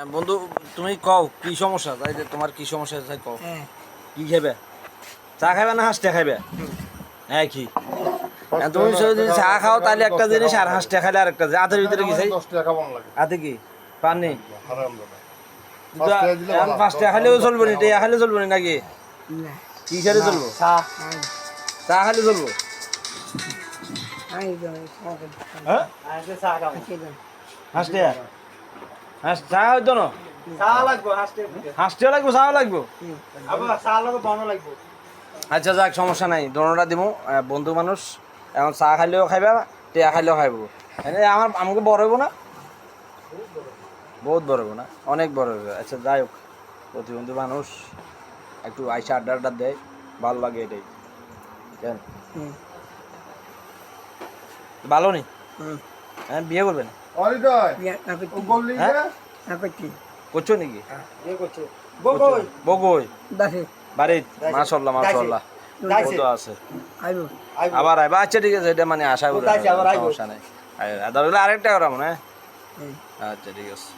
হ্যাঁ, বন্ধু তুমি কও কি সমস্যা? তাই যে তোমার কি সমস্যা তাই কও। হ্যাঁ। কি খাবে চা খাবে না হাঁসটা খাবে হ্যাঁ কি? হ্যাঁ, তুমি যদি চা খাও তাহলে একটা জিনিস আর হাঁসটা খাইলে আরেকটা জিনিস। হাতের ভিতরে কি চাই দশ টাকা কেমন লাগে। হাতে কি? পানি হারাম দাদা দুটা- টাকা দিলে এখন পাঁচ টাকা খাইলেও চলবো না টিয়া খাইলে চলবো না নাকি? না। কি খেলে চলবো? চা। চা খাইলে চলবো? হ্যাঁ? হাঁসটা? চা হইতো না? হাঁসটিও লাগবো চাও লাগবো আচ্ছা যাক সমস্যা নাই। দোনোটা দিব বন্ধু মানুষ এখন চা খাইলেও খাইবা টিয়া খাইলেও খাইব। এনে আমার আমাকে বড় হইব না? বহুত বড় হইব না? অনেক বড় হইব। আচ্ছা যাই হোক প্রতিবন্ধী মানুষ একটু আইসা আড্ডা আড্ডা দেয় ভালো লাগে এটাই কেন? ভালো নি? হ্যাঁ বিয়ে করবেন ইয়া হ্যাঁ? করছ নাকি? বিয়ে করছ। বগই বাড়িত মাশাল্লাহ মাশাল্লাহ আছে। আবার আইবা। আচ্ছা ঠিক আছে এটা মানে আশা করি সমস্যা নেই। আর- আর আরেকটা করা মনে হয় আচ্ছা ঠিক আছে।